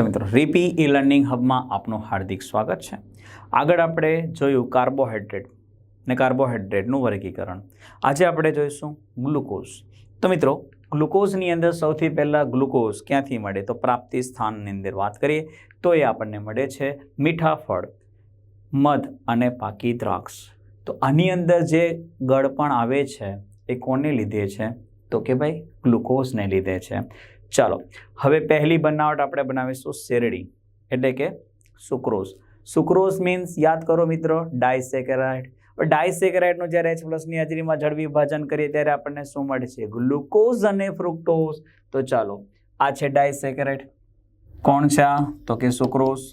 છો મિત્રો. રીપી e learning હબમાં આપનું હાર્દિક સ્વાગત છે. આગળ આપણે જોયું કાર્બોહાઈડ્રેટ ને કાર્બોહાઈડ્રેટનું વર્ગીકરણ. આજે આપણે જોઈશું ગ્લુકોઝ. તો મિત્રો, ગ્લુકોઝની અંદર સૌથી પહેલાં ગ્લુકોઝ ક્યાંથી મળે? તો પ્રાપ્તિ સ્થાનની અંદર વાત કરીએ, તો એ આપણને મળે છે મીઠા ફળ, મધ અને પાકી દ્રાક્ષ. તો આની અંદર જે ગળપણ આવે છે, એ કોને લીધે છે? તો કે ભાઈ ગ્લુકોઝને લીધે છે. ચાલો, હવે પહેલી બનાવટ આપણે બનાવીશું શેરડી, એટલે કે સુક્રોઝ. સુક્રોઝ મીન્સ યાદ કરો મિત્રો ડાયસેકેરાઇડ ડાયસેકેરાઇડનું જ્યારે એચ પ્લસની હાજરીમાં જળ વિભાજન કરીએ ત્યારે આપણને શું મળે છે? ગ્લુકોઝ અને ફ્રુક્ટોઝ. તો ચાલો, આ છે ડાયસેકેરાઇડ કોણ છે આ? તો કે સુક્રોઝ.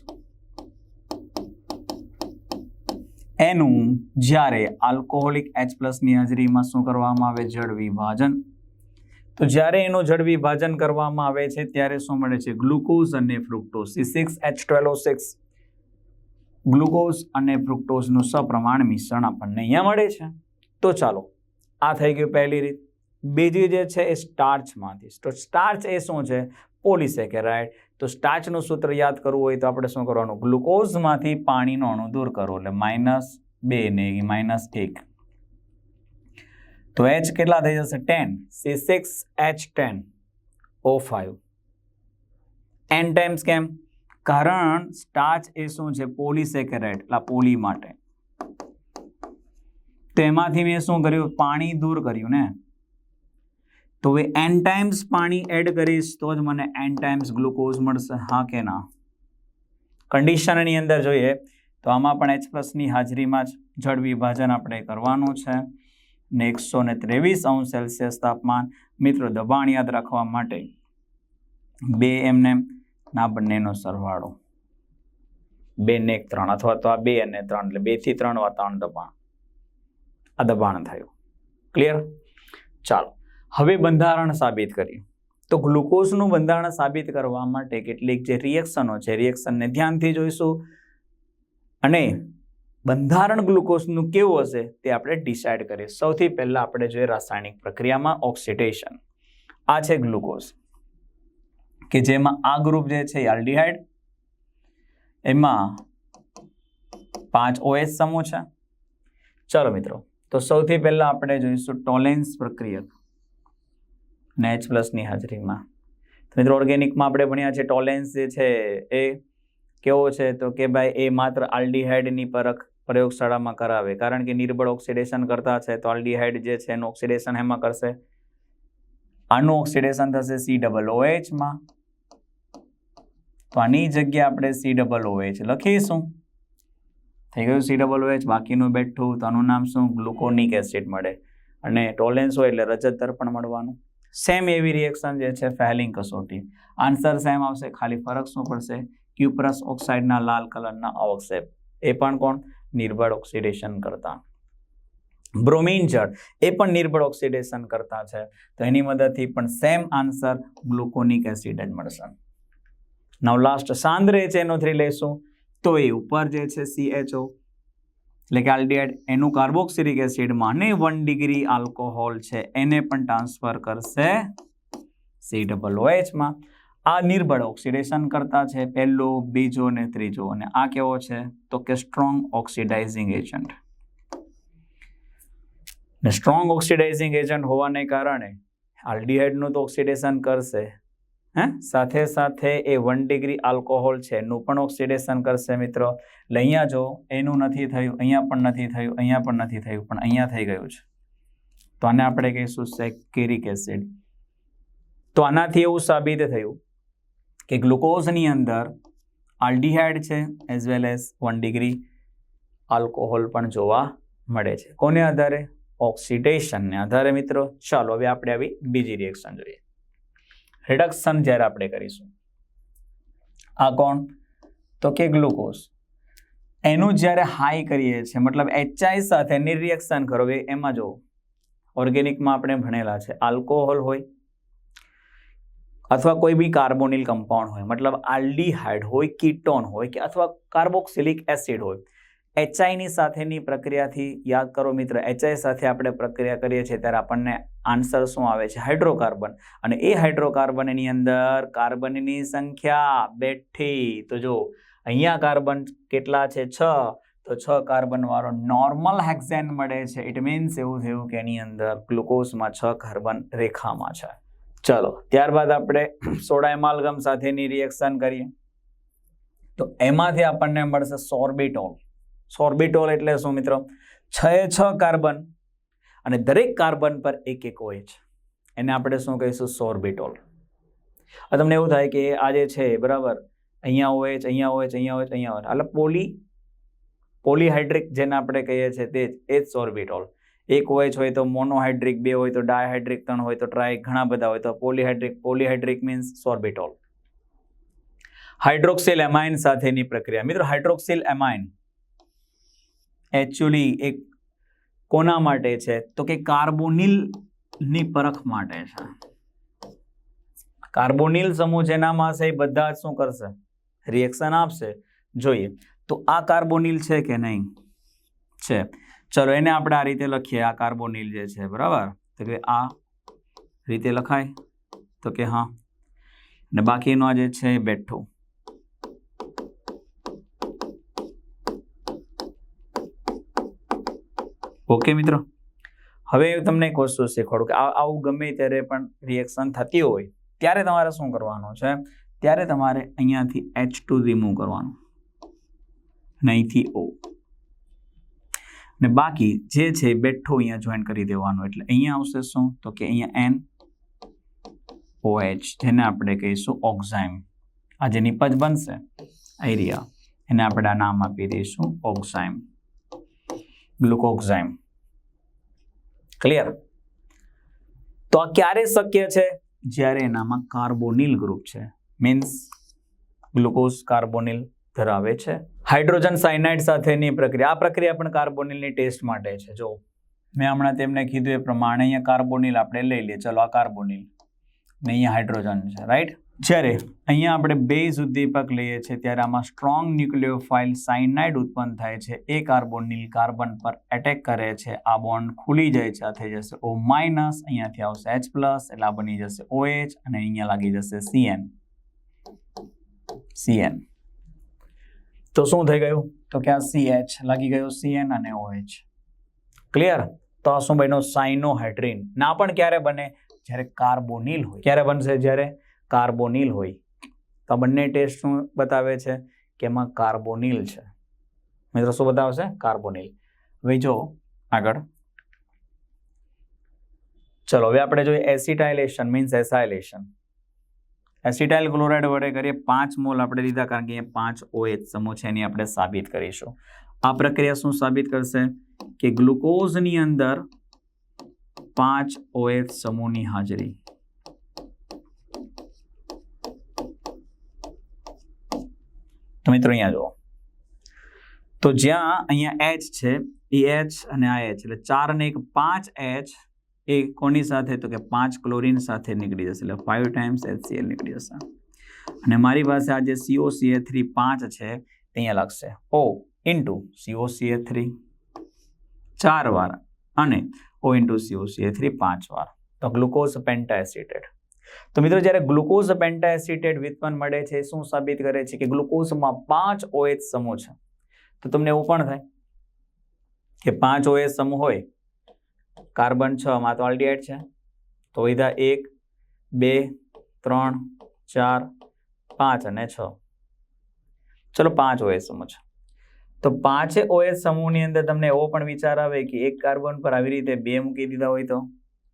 એનું જ્યારે આલ્કોહોલિક એચ પ્લસની હાજરીમાં શું કરવામાં આવે? જળ વિભાજન. તો જ્યારે એનું જળ વિભાજન કરવામાં આવે છે, ત્યારે શું મળે છે? ગ્લુકોઝ અને fructose. C six H twelve six glucose અને ફ્રુક્ટોઝનું સપ્રમાણ મિશ્રણ આપણને અહીંયા મળે છે. તો ચાલો, આ થઈ ગયું પહેલી રીત. બીજી જે છે એ સ્ટાર્ચમાંથી. તો સ્ટાર્ચ એ શું છે? પોલિસેકેરાઇડ. તો સ્ટાર્ચનું સૂત્ર યાદ કરવું હોય તો આપણે શું કરવાનું? ગ્લુકોઝમાંથી પાણીનો અણુ દૂર કરો. એટલે માઇનસ બે ને માઇનસ એક. તો એચ કેટલા થઈ જશે? Ten. C six, H ten. O five. N times કેમ? કારણ સ્ટાર્ચ એ શું છે? પોલીસેકેરેટ એટલે પોલી માટે. તો એમાંથી મેં શું કર્યું? પાણી દૂર કર્યું ને? તો હવે એન ટાઈમ્સ પાણી એડ કરીશ, તો જ મને એન ટાઈમ્સ ગ્લુકોઝ મળશે. હા કે ના? કન્ડિશનની અંદર જોઈએ, તો આમાં પણ એચ પ્લસની હાજરીમાં જ જળ વિભાજન આપણે કરવાનું છે. ને એકસો ને ત્રેવીસ અંશ સેલ્સિયસ તાપમાન મિત્રો દબાણ યાદ રાખવા માટે બે એમને ના બંનેનો સરવાળો. બે ને એક ત્રણ અથવા તો આ બે અને ત્રણ એટલે બેથી ત્રણ વા ત્રણ દબાણ. આ દબાણ થયું. ક્લિયર ચાલો. હવે બંધારણ સાબિત કર્યું તો ગ્લુકોઝનું બંધારણ સાબિત કરવા માટે કેટલીક જે રિએક્શનો છે રિએક્શનને ધ્યાનથી જોઈશું. અને બંધારણ ગ્લુકોઝનું કેવું હશે તે આપણે ડિસાઇડ કરીએ. સૌથી પહેલાં આપણે જોઈએ રાસાયણિક પ્રક્રિયામાં ઓક્સિડેશન આ છે ગ્લુકોઝ. કે જેમાં આ ગ્રુપ જે છે આલ્ડીહાઇડ. એમાં પાંચ ઓએસ સમૂહ છે. ચલો મિત્રો, તો સૌથી પહેલાં આપણે જોઈશું ટોલેન્સ પ્રક્રિયક. નેચ પ્લસની હાજરીમાં. તો મિત્રો, ઓર્ગેનિકમાં આપણે ભણ્યા છે ટોલેન્સ જે છે એ કેવો છે? તો કે ભાઈ, એ માત્ર આલ્ડીહાઇડની પરખ પ્રયોગશાળામાં કરાવે. કારણ કે નિર્બળ ઓક્સિડેશન કરતા છે, તો આલ્ડીહાઇડ જે છે એનું ઓક્સિડેશન એમાં કરશે. આનું ઓક્સિડેશન થશે સી ડબલ ઓએચમાં તો આની જગ્યાએ આપણે સી ડબલ ઓએચ લખીશું. થઈ ગયું સી ડબલ ઓએચ બાકીનું બેઠું, તો આનું નામ શું? ગ્લુકોનિક એસિડ મળે. અને ટોલેન્સ હોય એટલે રજત દર્પણ મળવાનું. સેમ એવી રિએક્શન જે છે, ફેલિંગ કસોટી. આન્સર સેમ આવશે, ખાલી ફરક શું પડશે? ક્યુપ્રસ ઓક્સાઇડના લાલ કલરના અવક્ષેપ. એ પણ કોણ? નિર્બળ ઓક્સિડેશન કરતા. બ્રોમિન જળ એ પણ નિર્બળ ઓક્સિડેશન કરતા છે. તો એની મદદથી પણ સેમ આન્સર ગ્લુકોનિક એસિડ જ મળશે. નવ લાસ્ટ સાંદ્ર છે એનો થ્રી લઈશું. તો એ ઉપર જે છે સીએચઓ એટલે કે આલ્ડિહાઇડ એનું કાર્બોક્સિલિક એસિડમાં અને વન ડિગ્રી આલ્કોહોલ છે, એને પણ ટ્રાન્સફર કરશે સી ડબલ ઓએચમાં આ નિર્બળ ઓક્સિડેશન કરતા છે પહેલો, બીજો અને ત્રીજો. અને આ કેવો છે? તો કે સ્ટ્રોંગ ઓક્સિડાઇઝિંગ એજન્ટ ને સ્ટ્રોંગ ઓક્સિડાઇઝિંગ એજન્ટ હોવાને કારણે આલ્ડીહાઇડનું તો ઓક્સિડેશન કરશે. હે? સાથે સાથે એ વન ડિગ્રી આલ્કોહોલ છે, એનું પણ ઓક્સિડેશન કરશે મિત્રો. એટલે અહીંયા જો એનું નથી થયું, અહીંયા પણ નથી થયું, અહીંયા પણ નથી થયું, પણ અહીંયા થઈ ગયું છે. તો આને આપણે કહીશું સેકેરિક એસિડ તો આનાથી એવું સાબિત થયું કે ગ્લુકોઝની અંદર આલ્ડીહાઇડ છે as well as one degree alcohol પણ જોવા મળે છે. કોને આધારે? ઓક્સિડેશનને આધારે મિત્રો. ચાલો હવે આપણે આવી બીજી રિએક્શન જોઈએ. રિડક્શન જ્યારે આપણે કરીશું. આ કોણ? તો કે ગ્લુકોઝ. એનું જ્યારે હાઈ કરીએ છીએ, મતલબ એચઆઈ સાથેની રિએક્શન કરો. એમાં જો ઓર્ગેનિકમાં આપણે ભણેલા છે. આલ્કોહોલ હોય અથવા કોઈ બી કાર્બોનિલ કમ્પાઉન્ડ હોય, મતલબ આલ્ડીહાઇડ હોય, કીટોન હોય કે અથવા કાર્બોક્સિલિક એસિડ હોય. એચઆઈની સાથેની પ્રક્રિયાથી યાદ કરો મિત્ર એચઆઈ સાથે આપણે પ્રક્રિયા કરીએ છીએ ત્યારે આપણને આન્સર શું આવે છે? હાઇડ્રોકાર્બન. અને એ હાઇડ્રોકાર્બનની અંદર કાર્બનની સંખ્યા બેઠી. તો જો અહીંયા કાર્બન કેટલા છે? છ. તો છ કાર્બન વાળો નોર્મલ હેક્ઝેન મળે છે. ઇટ મીન્સ એવું થયું કે એની અંદર ગ્લુકોઝમાં છ કાર્બન રેખામાં છે. ચલો, ત્યારબાદ આપણે સોડા એમાલગમ સાથેની રિએક્શન કરીએ. તો એમાંથી આપણને મળશે સોર્બિટોલ. સોર્બિટોલ એટલે શું મિત્રો? છ એ છ કાર્બન અને દરેક કાર્બન પર એક એક હોય છે એને આપણે શું કહીશું? સોર્બિટોલ. તમને એવું થાય કે આ જે છે, બરાબર? અહીંયા હોય છે અહીંયા હોય છે અહીંયા હોય છે અહીંયા હોય છે એટલે પોલી, પોલીહાઇડ્રિક જેને આપણે કહીએ છીએ તે જ, એ જ સોર્બિટોલ. એક હોય છે, હોય તો મોનોહાઇડ્રિક બે હોય તો ડાયહાઇડ્રિક ત્રણ હોય તો ટ્રાય ઘણા બધા હોય તો polyhydric polyhydric means sorbitol hydroxyl amine સાથેની પ્રક્રિયા. મિત્રો હાઇડ્રોક્સિલ એમાઇન એકચ્યુઅલી એક કોના માટે છે? તો કે કાર્બોનિલની પરખ માટે છે. કાર્બોનિલ સમૂહ જેનામાં હશે એ બધા શું કરશે? રિએક્શન આપશે. જોઈએ. તો આ કાર્બોનિલ છે કે નહીં? છે. ચલો, એને આપણે આ રીતે લખીએ, આ કાર્બોનિલ જે છે, બરાબર? તો કે આ રીતે લખાય. તો કે હા. ને બાકીનો આ જે છે, એ બેઠું. ઓકે, મિત્રો? હવે તમને એક વસ્તુ શીખવાડું કે આવું ગમે ત્યારે પણ રિએક્શન થતી હોય, ત્યારે તમારે શું કરવાનું છે? ત્યારે તમારે અહીંયાથી એચ ટુ રિમૂવ કરવાનું. નહીંથી અહીંથી ઓ ને બાકી જે છે બેઠો અહીંયા જોઈન કરી દેવાનું. એટલે અહીંયા આવશે શું? તો કે અહીંયા એન ઓ એચ જેને આપણે કહીશું ઓક્ઝાઇમ આ જે નિપજ બનશે એરિયા એને આપણે આ નામ આપી દઈશું ઓક્ઝાઇમ ગ્લુકોક્ઝાઇમ ક્લિયર તો આ ક્યારે શક્ય છે? જ્યારે એનામાં કાર્બોનિલ ગ્રુપ છે. મીન્સ ગ્લુકોઝ કાર્બોનિલ ધરાવે છે. હાઇડ્રોજન સાયનાઇડ સાથેની પ્રક્રિયા. આ પ્રક્રિયા પણ કાર્બોનિલની ટેસ્ટ માટે છે. જો મેં હમણાં તેમને કીધું એ પ્રમાણે અહીંયા કાર્બોનિલ આપણે લઈ લઈએ. ચલો, આ કાર્બોનિલ. ને અહીંયા હાઇડ્રોજન છે રાઈટ જ્યારે અહીંયા આપણે બેઝ ઉદ્દીપક લઈએ છીએ, ત્યારે આમાં સ્ટ્રોંગ ન્યુક્લિયોફાઇલ સાયનાઇડ ઉત્પન્ન થાય છે. એ કાર્બોનિલ કાર્બન પર એટેક કરે છે. આ બોન્ડ ખુલી જાય છે, આ થઈ જશે ઓ માઇનસ અહીંયાથી આવશે એચ પ્લસ એટલે આ બની જશે OH અને અહીંયા લાગી જશે સીએન સીએન તો શું થઈ ગયું? તો કે આ CH લાગી ગયો સીએન અને ઓએચ ક્લિયર તો આ શું બન્યો? સાઇનોહાઇડ્રીન ના પણ ક્યારે બને? જ્યારે કાર્બોનિલ હોય. ક્યારે બનશે? જ્યારે કાર્બોનિલ હોય. તો આ બંને ટેસ્ટ શું બતાવે છે? કે એમાં કાર્બોનિલ છે. મિત્રો શું બતાવશે? કાર્બોનિલ. હવે જો આગળ. ચલો હવે આપણે જોઈએ acetylation means acylation acetyl chloride વડે કરીએ પાંચ મોલ આપણે લીધા કારણ કે અહીંયા પાંચ ઓએચ સમૂહ છે એની આપણે સાબિત કરીશું. આ પ્રક્રિયા શું સાબિત કરશે? કે ગ્લુકોઝની અંદર પાંચ ઓએચ સમૂહની હાજરી. તો મિત્રો અહીંયા જુઓ. તો જ્યાં અહીંયા એચ છે, એ એચ અને આ એચ એટલે ચાર અને એક પાંચ એચ એ કોની સાથે? તો કે પાંચ ક્લોરીન સાથે નીકળી જશે, એટલે ફાઇવ ટાઈમ્સ એચસીએલ નીકળી જશે. અને મારી પાસે આ જે સીઓ સીએ થ્રી પાંચ છે, તે અહીંયા લખશે ઓ ઇન્ટુ COCA થ્રી ચાર વાર અને ઓ ઇન્ટુ COCA થ્રી પાંચ વાર. તો ગ્લુકોઝ પેન્ટાએસિટેટ તો મિત્રો, જ્યારે ગ્લુકોઝ પેન્ટાએસિટેટ વ્યુત્પન્ન મળે છે, શું સાબિત કરે છે કે ગ્લુકોઝમાં પાંચ ઓએચ સમૂહ છે? તો તમને એવું પણ થાય કે પાંચ ઓએચ સમૂહ હોય કાર્બન છ માં તો આલ્ડિહાઇડ છે. તો વિધા એક, બે, ત્રણ, ચાર, પાંચ અને છ. ચલો પાંચ ઓએસ સમૂહ છે. તો પાંચે ઓએસ સમૂહની અંદર તમને એવો પણ વિચાર આવે કે એક કાર્બન પર આવી રીતે બે મૂકી દીધા હોય તો?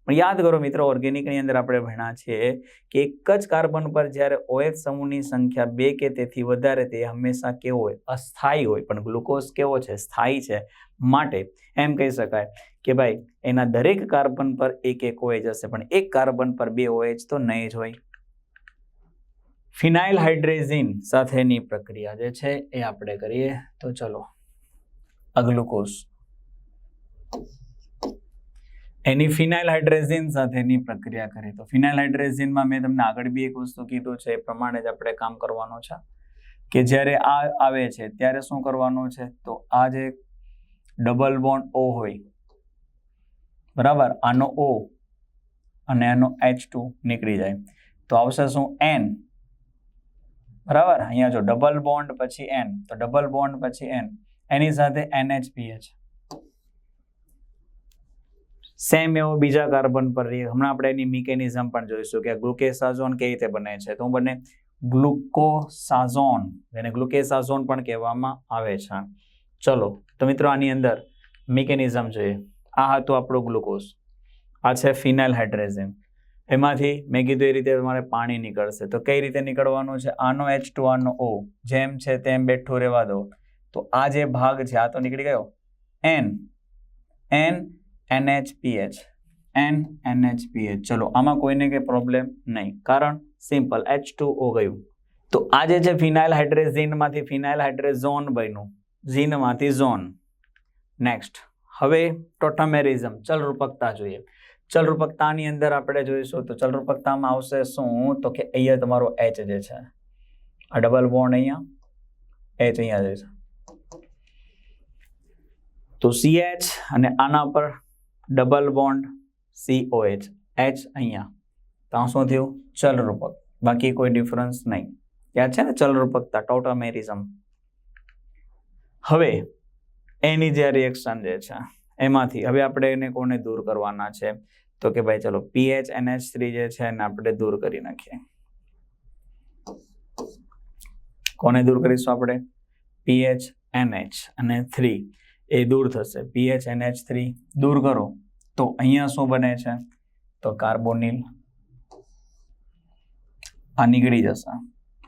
પણ યાદ કરો મિત્રો ઓર્ગેનિકની અંદર આપણે ભણ્યા છીએ કે એક જ કાર્બન પર જ્યારે ઓએચ સમૂહની સંખ્યા બે કે તેથી વધારે, તે હંમેશા કેવો હોય? અસ્થાયી હોય. પણ ગ્લુકોઝ કેવો છે? સ્થાયી છે માટે. એમ કહી શકાય કે ભાઈ, એના દરેક કાર્બન પર એક એક ઓએચ હશે, પણ એક કાર્બન પર બે ઓએચ તો નહીં જ હોય. ફિનાઇલ હાઇડ્રેઝિન સાથેની પ્રક્રિયા જે છે એ આપણે કરીએ તો ચલો. અગ્લુકોઝ એની ફિનાઇલ હાઇડ્રેઝિન સાથેની પ્રક્રિયા કરીએ તો ફિનાઇલ હાઇડ્રેઝિનમાં મેં તમને આગળ બી એક વસ્તુ કીધું છે, એ પ્રમાણે જ આપણે કામ કરવાનું છે. કે જ્યારે આ આવે છે, ત્યારે શું કરવાનું છે? તો આ જે ડબલ બોન્ડ ઓ હોય, બરાબર? આનો ઓ અને આનો એચ ટુ નીકળી જાય. તો આવશે શું? એન. બરાબર? અહીંયા જો ડબલ બોન્ડ પછી એન. તો ડબલ બોન્ડ પછી એન. એની સાથે NHPH સેમ એવો બીજા કાર્બન પર રહી. હમણાં આપણે એની મિકેનિઝમ પણ જોઈશું કે ગ્લુકેસાઝોન કેવી રીતે બને છે. તો બને ગ્લુકોસાઝોન જેને ગ્લુકેસાઝોન પણ કહેવામાં આવે છે. ચલો, તો મિત્રો આની અંદર મિકેનિઝમ જોઈએ. આ હતું આપણું ગ્લુકોઝ આ છે ફિનાઇલ હાઇડ્રેઝન એમાંથી મેં કીધું એ રીતે તમારે પાણી નીકળશે. તો કઈ રીતે નીકળવાનું છે? આનો એચ ટુ આનો ઓ જેમ છે તેમ બેઠું રહેવા દો. તો આ જે ભાગ છે, આ તો નીકળી ગયો? N N NHPH N NHPH ચલો, આમાં કોઈને કંઈ પ્રોબ્લેમ નહીં. કારણ સિમ્પલ એચ ટુ ઓ ગયું. તો આ જે છે ફિનાઇલ હાઇડ્રેઝિનમાંથી ફિનાઇલ હાઇડ્રેઝોન બન્યું ઝીનમાંથી ઝોન નેક્સ્ટ હવે ટોટમેરિઝમ ચલરૂપકતા જોઈએ. ચલરૂપકતાની અંદર આપણે જોઈશું તો ચલરૂપકતામાં આવશે શું? તો કે અહીંયા તમારો એચ જે છે, આ ડબલ બોન્ડ અહીંયા એચ અહીંયા જે છે. તો સી એચ અને આના પર ડબલ બોન્ડ સીઓએચ એચ અહીંયા. તો શું થયું? ચલરૂપક. બાકી કોઈ ડિફરન્સ નહીં. યાદ છે ને ચલરૂપકતા? ટોટામેરિઝમ. હવે, એની જે રિએક્શન જે છે, એમાંથી હવે આપણે એને કોને દૂર કરવાના છે? તો કે ભાઈ ચલો પીએચ એનએચ થ્રી જે છે એને આપણે દૂર કરી નાખીએ. કોને દૂર કરીશું આપણે? પીએચ એનએચ અને થ્રી એ દૂર થશે. પીએચ એનએચ થ્રી દૂર કરો. તો અહીંયા શું બને છે? તો કાર્બોનિલ આ નીકળી જશે.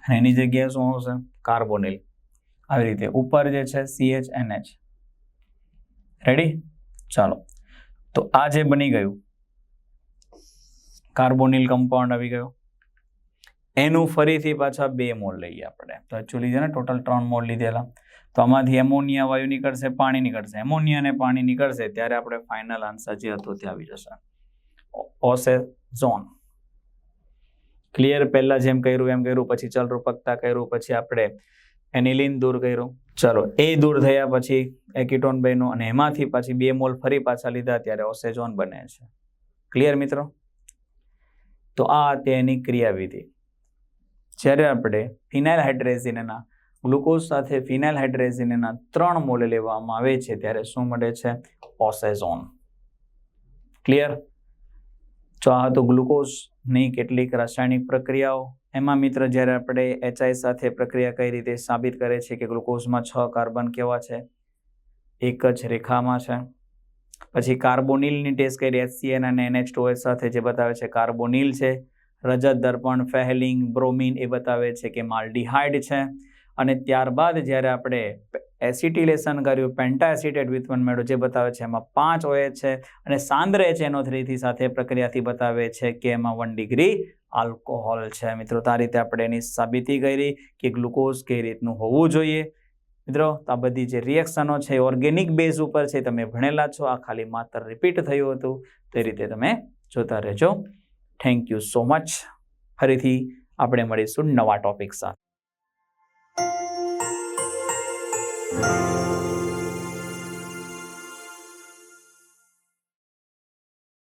અને એની જગ્યાએ શું આવશે? કાર્બોનિલ. આવી રીતે ઉપર જે છે સીએચ એનએચ રેડી ચાલો. તો આ જે બની ગયું, કાર્બોનિલ કમ્પાઉન્ડ આવી ગયો. એનું ફરીથી પાછા બે મોલ લઈએ આપણે. તો એકચ્યુઅલી છે ને ટોટલ ત્રણ મોલ લીધેલા. તો આમાંથી એમોનિયા વાયુ નીકળશે, પાણી નીકળશે. એમોનિયા અને પાણી નીકળશે ત્યારે આપણે ફાઇનલ આન્સર જે હતો તે આવી જશે. ઓસે ઝોન ક્લિયર પહેલા જેમ કર્યું, એમ કર્યું, પછી ચલરૂપકતા કર્યું, પછી આપણે એનિલિન દૂર કર્યું. ચલો, એ દૂર થયા પછી એકિટોન બન્યું અને એમાંથી પછી બે મોલ ફરી પાછા લીધા ત્યારે ઓસેઝોન બને છે. ક્લિયર મિત્રો? તો આ તેની ક્રિયાવિધિ. જ્યારે આપણે ફિનાઇલ હાઇડ્રેઝિનના ગ્લુકોઝ સાથે ફિનાઇલ હાઇડ્રેઝિનના ત્રણ મોલ લેવામાં આવે છે. ત્યારે શું મળે છે? ઓસેઝોન. ક્લિયર તો આ હતું ગ્લુકોઝની કેટલીક રાસાયણિક પ્રક્રિયાઓ, એમાં મિત્ર જ્યારે આપણે એચઆઈ સાથે પ્રક્રિયા કઈ રીતે સાબિત કરે છે કે ગ્લુકોઝમાં છ કાર્બન કેવા છે? એક જ રેખામાં છે. પછી કાર્બોનિલની ટેસ્ટ કરી એચસીએન અને એનએચ સાથે જે બતાવે છે કાર્બોનિલ છે. રજત દર્પણ, ફેહલિંગ, બ્રોમિન એ બતાવે છે કે માલ્ડીહાઇડ છે. અને ત્યારબાદ જ્યારે આપણે એસિટિલેશન કર્યું પેન્ટા એસિટેટ વિથ વન મેળો જે બતાવે છે, એમાં પાંચ ઓએ છે અને સાંદ્ર એચ એનો થ્રીથી સાથે પ્રક્રિયાથી બતાવે છે કે એમાં વન ડિગ્રી આલ્કોહોલ છે. મિત્રો, તો આ રીતે આપણે એની સાબિતી કરી કે ગ્લુકોઝ કઈ રીતનું હોવું જોઈએ. મિત્રો આ બધી જે રિએક્શનો છે ઓર્ગેનિક બેઝ ઉપર છે તમે ભણેલા છો. આ ખાલી માત્ર રિપીટ થયું હતું. તે રીતે તમે જોતા રહેજો. થેન્ક યુ સો મચ ફરીથી આપણે મળીશું નવા ટોપિક સાથે.